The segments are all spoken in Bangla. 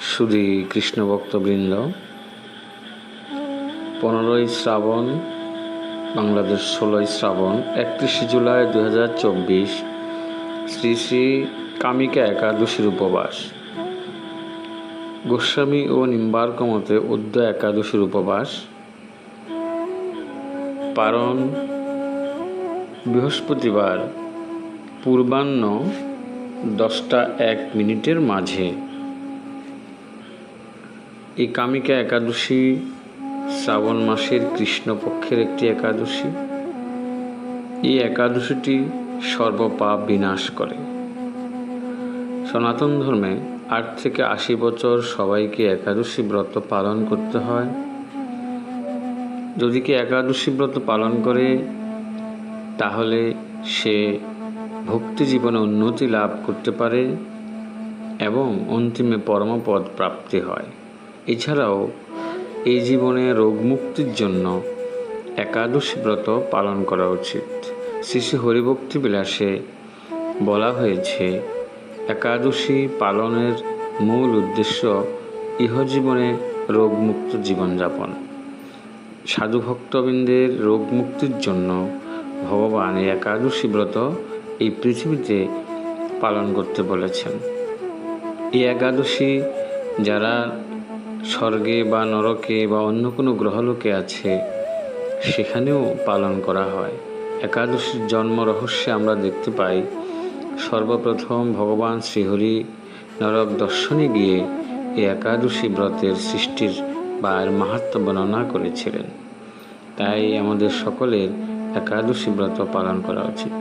সুধী কৃষ্ণ ভক্তবৃন্দ পনেরোই শ্রাবণ, বাংলাদেশ ষোলোই শ্রাবণ, একত্রিশে জুলাই দু হাজার চব্বিশ, শ্রী শ্রী কামিকা একাদশীর উপবাস। গোস্বামী ও নিম্বার্ক মতে উদ্য একাদশীর উপবাস। পারণ, বৃহস্পতিবার, পূর্বাহ্ন দশটা এক মিনিটের মাঝে। এই কামিকা একাদশী, শ্রাবণ মাসের কৃষ্ণপক্ষের একটি একাদশী। এই একাদশীটি সর্বপাপ বিনাশ করে। সনাতন ধর্মে আট থেকে আশি বছর সবাইকে একাদশী ব্রত পালন করতে হয়। যদি কি একাদশী ব্রত পালন করে, তাহলে সে ভক্তি জীবনে উন্নতি লাভ করতে পারে এবং অন্তিমে পরমপদ প্রাপ্তি হয়। এছাড়াও, এই জীবনে রোগমুক্তির জন্য একাদশী ব্রত পালন করা উচিত। শ্রী হরিভক্তি বিলাসে বলা হয়েছে, একাদশী পালনের মূল উদ্দেশ্য ইহজীবনে রোগমুক্ত জীবনযাপন। সাধু ভক্তবৃন্দের রোগমুক্তির জন্য ভগবান একাদশী ব্রত এই পৃথিবীতে পালন করতে বলেছেন। এই একাদশী যারা স্বর্গে বা নরকে বা অন্য কোনো গ্রহলোকে আছে, সেখানেও পালন করা হয়। একাদশীর জন্ম রহস্যে আমরা দেখতে পাই, সর্বপ্রথম ভগবান শ্রীহরি নরক দর্শনে গিয়ে এই একাদশী ব্রতের সৃষ্টির বা এর মাহাত্ম বর্ণনা করেছিলেন। তাই আমাদের সকলের একাদশী ব্রত পালন করা উচিত।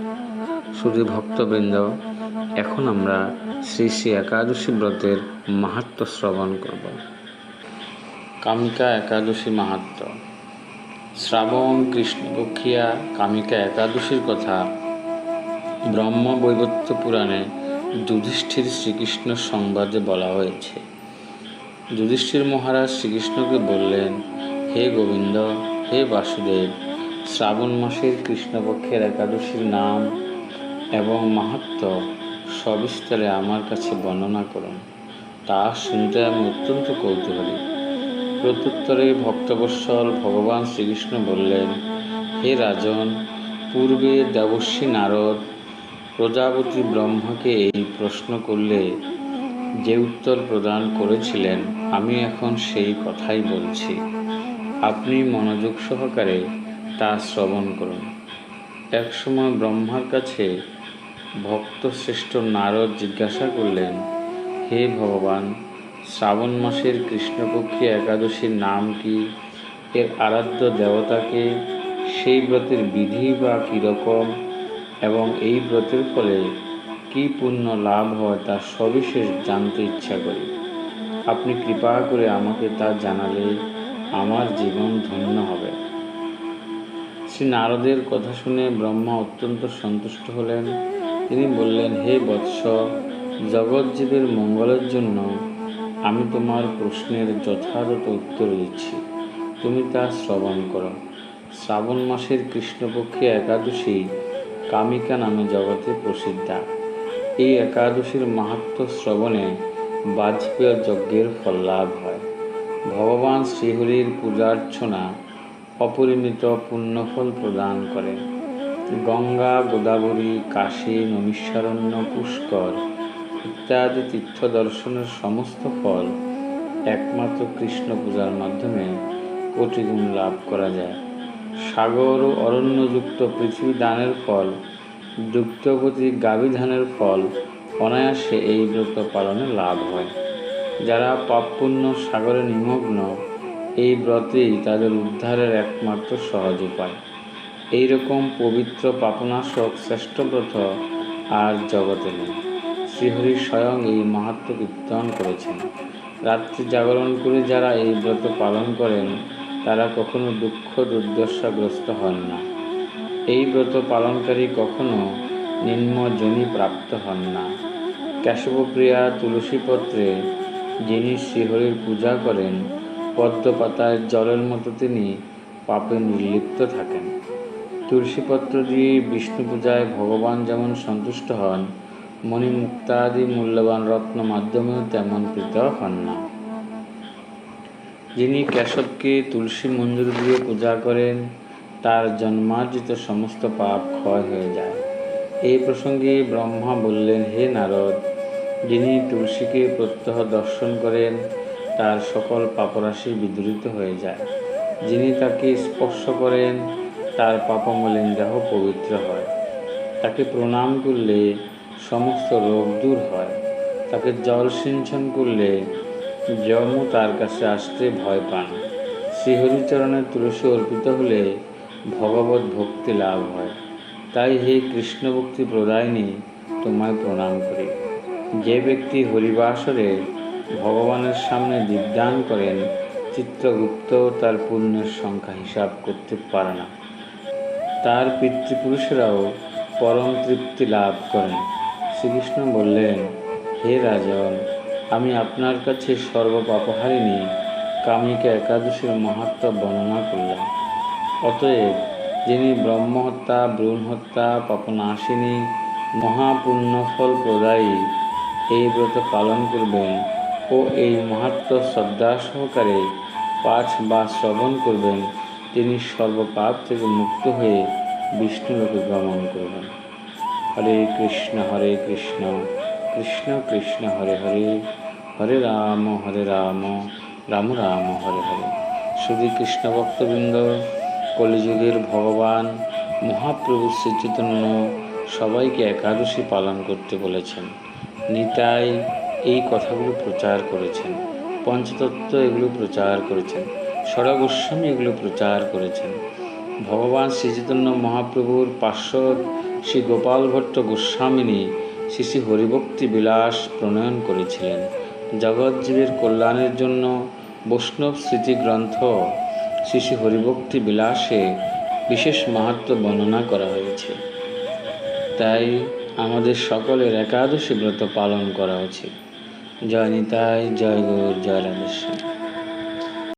শুধু ভক্তবৃন্দ, এখন আমরা শ্রী শ্রী একাদশী ব্রতের মাহাত্ম শ্রবণ করব। কামিকা একাদশী মাহাত্ম। শ্রাবণ কৃষ্ণপক্ষিয়া কামিকা একাদশীর কথা ব্রহ্ম বৈবত্য পুরাণে যুধিষ্ঠির শ্রীকৃষ্ণ সংবাদে বলা হয়েছে। যুধিষ্ঠির মহারাজ শ্রীকৃষ্ণকে বললেন, হে গোবিন্দ, হে বাসুদেব, শ্রাবণ মাসের কৃষ্ণপক্ষের একাদশীর নাম এবং মাহাত্ম সবিস্তারে আমার কাছে বর্ণনা করুন। তা শুনতে আমি অত্যন্ত কৌতূহলী। প্রত্যুত্তরে ভক্তবৎসল ভগবান শ্রীকৃষ্ণ বললেন, হে রাজন, পূর্বে দেবশ্রী নারদ প্রজাপতি ব্রহ্মাকে এই প্রশ্ন করলে যে উত্তর প্রদান করেছিলেন, আমি এখন সেই কথাই বলছি। আপনি মনোযোগ সহকারে তা শ্রবণ করুন। একসময় ব্রহ্মার কাছে ভক্ত শ্রেষ্ঠ নারদ জিজ্ঞাসা করলেন, হে ভগবান শ্রাবণ মাসের কৃষ্ণপক্ষী একাদশীর নাম কি? এর আরাধ্য দেবতাকে সেই ব্রতের বিধি বা কীরকম? এবং এই ব্রতের ফলে কি পুণ্য লাভ হয় তা সবিশেষ জানতে ইচ্ছা করি। আপনি কৃপা করে আমাকে তা জানালে আমার জীবন ধন্য হবে। শ্রী নারদের কথা শুনে ব্রহ্মা অত্যন্ত সন্তুষ্ট হলেন। তিনি বললেন, হে বৎস জগৎজীবের মঙ্গলের জন্য আমি তোমার প্রশ্নের যথাযথ উত্তর দিচ্ছি। তুমি তা শ্রবণ করো। শ্রাবণ মাসের কৃষ্ণপক্ষে একাদশী কামিকা নামে জগতে প্রসিদ্ধা। এই একাদশীর মাহাত্ম শ্রবণে বাজপেয় যজ্ঞের ফল লাভ হয়। ভগবান শ্রীহরির পূজার্চনা অপরিমিত পুণ্যফল প্রদান করে। গঙ্গা, গোদাবরী, কাশী নমিষ্যারণ্য পুষ্কর ইত্যাদি তীর্থ দর্শনের সমস্ত ফল একমাত্র কৃষ্ণ পূজার মাধ্যমে কোটিগুণ লাভ করা যায়। সাগর ও অরণ্যযুক্ত পৃথিবী দানের ফল দুগ্ধবতী গাভী ধানের ফল অনায়াসে এই ব্রত পালনে লাভ হয়। যারা পাপপুণ্য সাগরে নিমগ্ন, এই ব্রতেই তাদের উদ্ধারের একমাত্র সহজ উপায়। এইরকম পবিত্র পাপনাশক শ্রেষ্ঠ ব্রত আর জগতে নেই। শ্রীহরি স্বয়ং এই মাহাত্ম কীর্তন করেছেন। রাত্রি জাগরণ করে যারা এই ব্রত পালন করেন, তারা কখনো দুঃখ দুর্দশাগ্রস্ত হন না। এই ব্রত পালনকারী কখনো নিম্নজনী প্রাপ্ত হন না। কেশবপ্রিয়া তুলসীপত্রে যিনি শ্রীহরির পূজা করেন, পদ্মপাতায় জলের মতো তিনি পাপে নির্লিপ্ত থাকেন। তুলসীপত্র দিয়ে বিষ্ণু পূজায় ভগবান যেমন সন্তুষ্ট হন মণিমুক্তাদি মূল্যবান রত্ন মাধ্যমেও তেমন পৃথক হন না। যিনি কেশবকে তুলসী মঞ্জুর দিয়ে পূজা করেন, তার জন্মার্জিত সমস্ত পাপ ক্ষয় হয়ে যায়। এই প্রসঙ্গে ব্রহ্মা বললেন, হে নারদ, যিনি তুলসীকে প্রত্যহ দর্শন করেন, তার সকল পাপরাশি বিদূরিত হয়ে যায়। যিনি তাকে স্পর্শ করেন, তার পাপমলিন দেহ পবিত্র হয়। তাকে প্রণাম করলে সমস্ত রোগ দূর হয়। তাকে জল সিঞ্চন করলে যমও তার কাছে আসতে ভয় পান। শ্রীহরিচরণের তুলসী অর্পিত হলে ভগবত ভক্তি লাভ হয়। তাই হে কৃষ্ণ ভক্তি প্রদায়নী, তোমায় প্রণাম করি। যে ব্যক্তি হরিবাসরে ভগবানের সামনে দিগদান করেন, চিত্রগুপ্ত তার পুণ্যের সংখ্যা হিসাব করতে পারে না। তার পিতৃপুরুষরাও পরম তৃপ্তি লাভ করেন। শ্রীকৃষ্ণ বললেন, হে রাজন আমি আপনার কাছে সর্বপাপহারিণী। কামিকা একাদশীর মাহাত্ম বর্ণনা করলাম। অতএব যিনি ব্রহ্মহত্যা, ভ্রূণহত্যা, পাপনাশিনী, মহাপুণ্যফল প্রদায়ী, এই ব্রত পালন করবেন ও এই মাহাত্ম শ্রদ্ধা সহকারে পাঠ বা শ্রবণ করবেন, তিনি সর্বপাপ থেকে মুক্ত হয়ে বিষ্ণুলোকে গমন করবেন। হরে কৃষ্ণ হরে কৃষ্ণ কৃষ্ণ কৃষ্ণ, হরে হরে হরে রাম হরে রাম রাম রাম, হরে হরে। শুধু কৃষ্ণ ভক্তবৃন্দ, কলিযুগের ভগবান মহাপ্রভু শ্রীচৈতন্য সবাইকে একাদশী পালন করতে বলেছেন। নিতাই এই কথাগুলো প্রচার করেছেন, পঞ্চতত্ত্ব এগুলো প্রচার করেছেন গোস্বামী এগুলো প্রচার করেছেন। ভগবান শ্রীচৈতন্য মহাপ্রভুর পার্শ্বদ শ্রী গোপাল ভট্ট গোস্বামিনী শ্রী হরিভক্তি বিলাস প্রণয়ন করেছিলেন। জগৎজীবের কল্যাণের জন্য বৈষ্ণব স্মৃতি গ্রন্থ শ্রী শ্রী হরিভক্তি বিলাসে বিশেষ মাহাত্ম বর্ণনা করা হয়েছে। তাই আমাদের সকলের একাদশী ব্রত পালন করা উচিত। জয় নিতাই, জয় গৌর, জয় রাধেশ্যাম